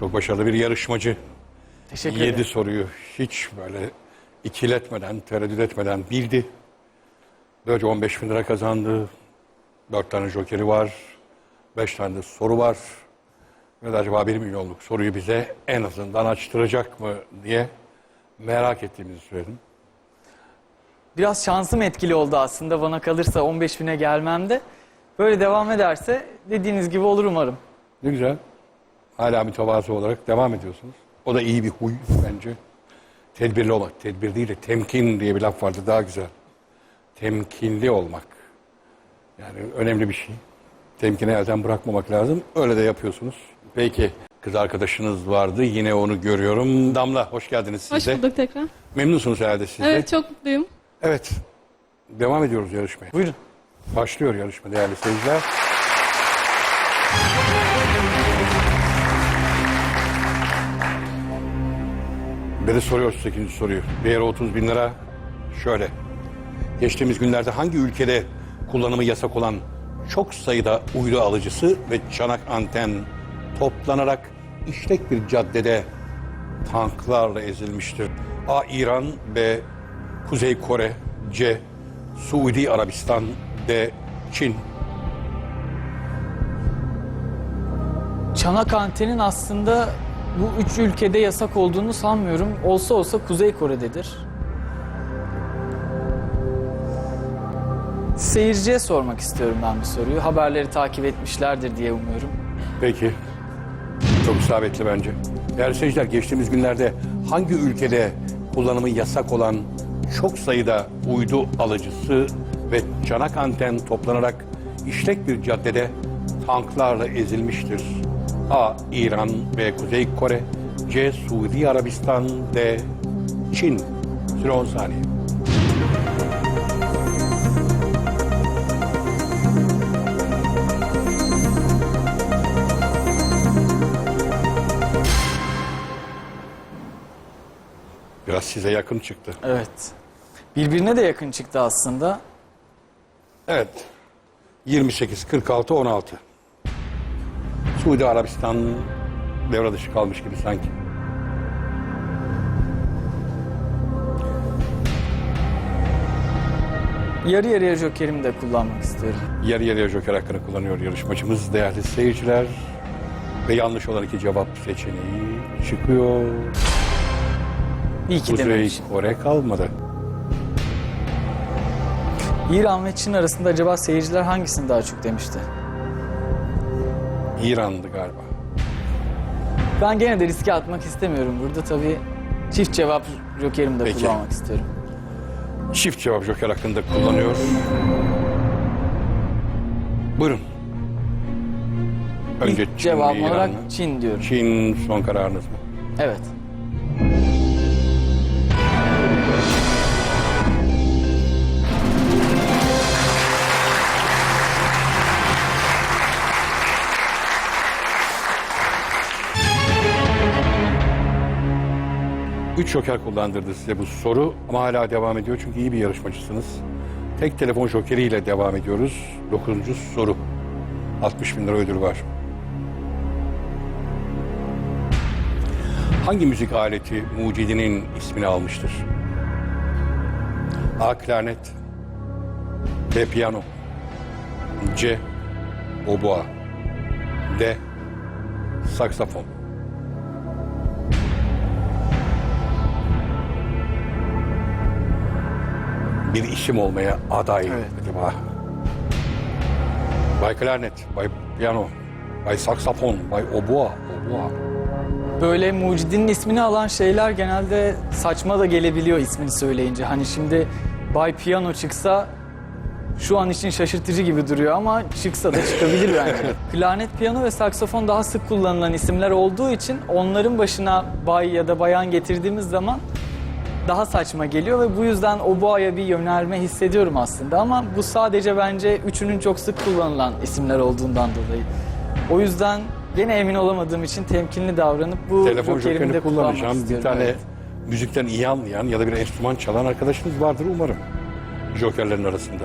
Çok başarılı bir yarışmacı. Teşekkür Yedi ederim. soruyu hiç böyle ikiletmeden, tereddüt etmeden bildi. Böylece 15 bin lira kazandı. Dört tane jokeri var. Beş tane de soru var. Ve de acaba bir milyonluk soruyu bize en azından açtıracak mı diye merak ettiğimizi söyledim. Biraz şansım etkili oldu aslında bana kalırsa 15 bine gelmemde. Böyle devam ederse dediğiniz gibi olur umarım. Ne güzel. Hala mütevazı olarak devam ediyorsunuz. O da iyi bir huy bence. Tedbirli olmak. Tedbir değil de temkin diye bir laf vardı daha güzel. Temkinli olmak. Yani önemli bir şey. Temkini elden bırakmamak lazım. Öyle de yapıyorsunuz. Peki kız arkadaşınız vardı. Yine onu görüyorum. Damla hoş geldiniz siz Hoş de. bulduk tekrar. Memnunsunuz herhalde siz de. Evet çok mutluyum. Evet. Devam ediyoruz yarışmaya. Buyurun. Başlıyor yarışma değerli seyirciler. Ve de soruyoruz 8. soruyu. Değeri 30 bin lira şöyle. Geçtiğimiz günlerde hangi ülkede kullanımı yasak olan çok sayıda uydu alıcısı ve çanak anten toplanarak işlek bir caddede tanklarla ezilmiştir? A. İran B. Kuzey Kore C. Suudi Arabistan D. Çin Çanak antenin aslında bu üç ülkede yasak olduğunu sanmıyorum. Olsa olsa Kuzey Kore'dedir. Seyirciye sormak istiyorum ben bu soruyu. Haberleri takip etmişlerdir diye umuyorum. Peki. Çok isabetli bence. Değerli seyirciler geçtiğimiz günlerde hangi ülkede kullanımı yasak olan çok sayıda uydu alıcısı ve çanak anten toplanarak işlek bir caddede tanklarla ezilmiştir? A. İran B. Kuzey Kore C. Suudi Arabistan D. Çin Süre 10 saniye. Biraz size yakın çıktı. Evet. Birbirine de yakın çıktı aslında. Evet. 28, 46, 16. Suudi Arabistan devre dışı kalmış gibi sanki. Yarı yarıya jokerimi de kullanmak istiyorum. Yarı yarıya joker hakkını kullanıyor yarışmacımız değerli seyirciler. Ve yanlış olan iki cevap seçeneği çıkıyor. İyi ki Kuzey dememişim. Kore kalmadı. İran ve Çin arasında acaba seyirciler hangisini daha çok demişti? İran'dı galiba. Ben gene de riske atmak istemiyorum burada. Tabii çift cevap jokerimi de Peki. kullanmak istiyorum. Çift cevap joker hakkında kullanıyor. Buyurun. Önce İlk Çin İran olarak? Çin diyorum. Çin son kararınız mı? Evet. Üç joker kullandırdı size bu soru ama hala devam ediyor çünkü iyi bir yarışmacısınız. Tek telefon jokeriyle devam ediyoruz. Dokuzuncu soru. 60 bin lira ödül var. Hangi müzik aleti mucidinin ismini almıştır? A. Klarnet B. Piyano C. Oboa D. Saksafon bir isim olmaya aday Evet. acaba? Bay Klarnet, Bay Piyano, Bay Saksafon, Bay Oboa, Oboa. Böyle mucidinin ismini alan şeyler genelde saçma da gelebiliyor ismini söyleyince. Hani şimdi Bay Piano çıksa şu an için şaşırtıcı gibi duruyor ama çıksa da çıkabilir bence. Klarnet, piyano ve saksafon daha sık kullanılan isimler olduğu için onların başına bay ya da bayan getirdiğimiz zaman daha saçma geliyor ve bu yüzden oboaya bir yönelme hissediyorum aslında ama bu sadece bence üçünün çok sık kullanılan isimler olduğundan dolayı. O yüzden gene emin olamadığım için temkinli davranıp bu Telefon de jokerini kullanmak kullanacağım. Bir istiyorum. tane Evet. müzikten iyi anlayan ya da bir enstrüman çalan arkadaşınız vardır umarım. Jokerlerin arasında.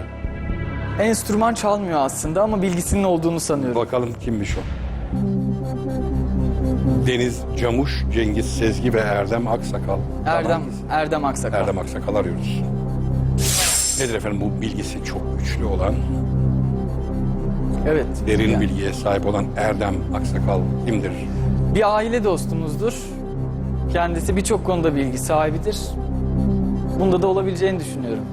Enstrüman çalmıyor aslında ama bilgisinin olduğunu sanıyorum. Bakalım kimmiş o. Deniz Camuş, Cengiz Sezgi ve Erdem Aksakal. Erdem. Erdem Aksakal. Erdem Aksakal arıyoruz. Nedir efendim bu bilgisi çok güçlü olan, Evet. derin Yani bilgiye sahip olan Erdem Aksakal kimdir? Bir aile dostumuzdur. Kendisi birçok konuda bilgi sahibidir. Bunda da olabileceğini düşünüyorum.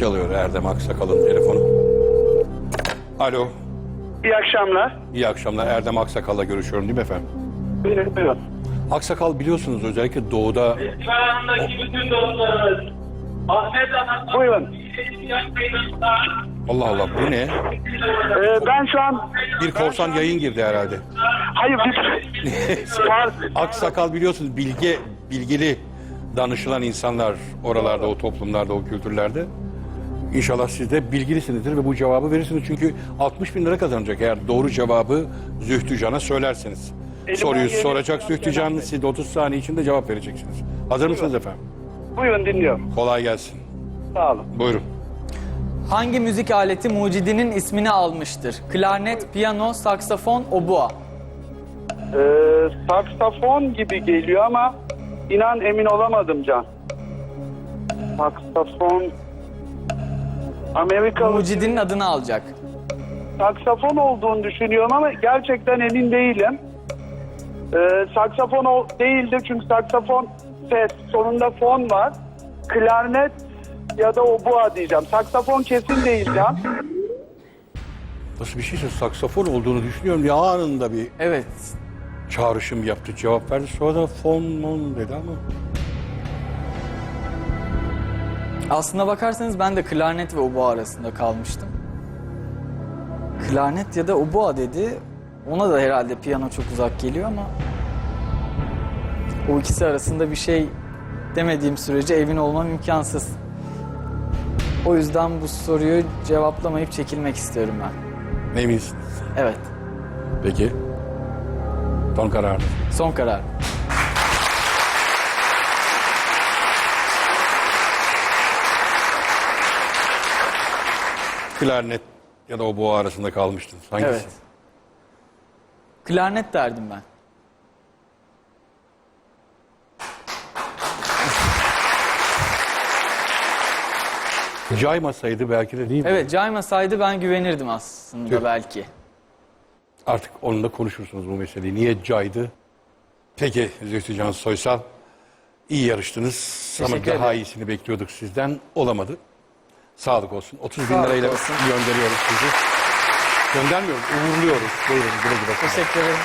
Çalıyor Erdem Aksakal'ın telefonu. Alo, İyi akşamlar. iyi akşamlar. Erdem Aksakal'la görüşüyorum değil mi efendim? Buyurun, buyurun. Aksakal biliyorsunuz özellikle doğuda Şu andaki bütün dostlarımız Ahmet Anadolu Buyurun. Allah Allah bu ne? Ee, ben şu an... Bir korsan yayın girdi herhalde. Hayır, bir... Aksakal biliyorsunuz bilge, bilgili danışılan insanlar oralarda, o toplumlarda, o kültürlerde. İnşallah siz de bilgilisinizdir ve bu cevabı verirsiniz. Çünkü 60 bin lira kazanacak eğer doğru cevabı Zühtü Can'a söylerseniz. Elimden Soruyu geleni soracak yapacağım, Zühtü Can, siz de 30 saniye içinde cevap vereceksiniz. Hazır mısınız efendim? buyurun dinliyorum. Kolay gelsin. Sağ olun. Buyurun. Hangi müzik aleti mucidinin ismini almıştır? Klarnet, piyano, saksafon, obua. Ee, saksafon gibi geliyor ama inan emin olamadım Can. Saksafon... Amerikalı Mucidinin adını alacak. saksafon olduğunu düşünüyorum ama gerçekten emin değilim. Ee, saksafon o değildir çünkü saksafon ses sonunda fon var. Klarnet ya da obua diyeceğim. Saksafon kesin değil Can. Nasıl bir şeyse saksafon olduğunu düşünüyorum. Ya anında bir Evet. çağrışım yaptı, cevap verdi. Sonra da fon mon dedi ama. Aslına bakarsanız ben de klarnet ve obua arasında kalmıştım. Klarnet ya da obua dedi. Ona da herhalde piyano çok uzak geliyor ama o ikisi arasında bir şey demediğim sürece emin olmam imkansız. O yüzden bu soruyu cevaplamayıp çekilmek istiyorum ben. Eminsiniz. Evet. Peki. Son karar. Son karar. Klarnet ya da o boğa arasında kalmıştın. Hangisi? Evet. Klarnet derdim ben. Caymasaydı belki de değil mi? Evet caymasaydı ben güvenirdim aslında Tüh. belki. Artık onunla konuşursunuz bu meseleyi. Niye caydı? Peki Zühtü Can Soysal. iyi yarıştınız ama Teşekkür daha ederim. iyisini bekliyorduk sizden. Olamadı. Sağlık olsun. 30 bin Sağlık lirayla olsun. gönderiyoruz sizi. Göndermiyoruz, uğurluyoruz. Buyurun güle güle. Teşekkür ederim.